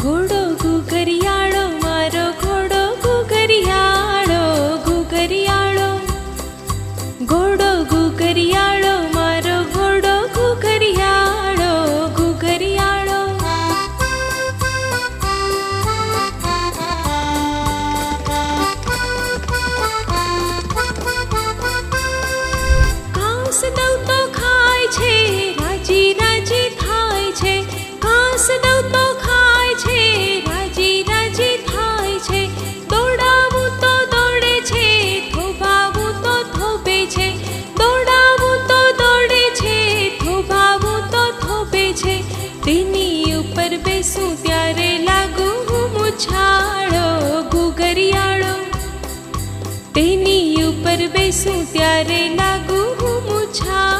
ઘોડો ઘુઘરિયાળો મારો ઘોડો ઘુઘરિયાળો ઘુઘરિયાળો ઘોડો ઘુઘરિયાળો તેની ઉપર બેસું ત્યારે લાગુ હું મુછાળો ઘુઘરિયાળો તેની ઉપર બેસું ત્યારે લાગુ હું મુછાળો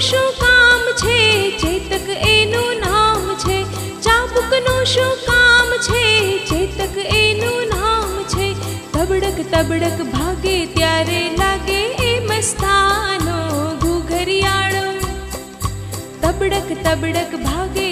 શું કામ છે? ચેતક એનું નામ છે. ચાબુકનું શું કામ છે? ચેતક એનું નામ છે. તબડક તબડક ભાગે ત્યારે લાગે એ મસ્તાનો ઘુઘરિયાળો. તબડક તબડક ભાગે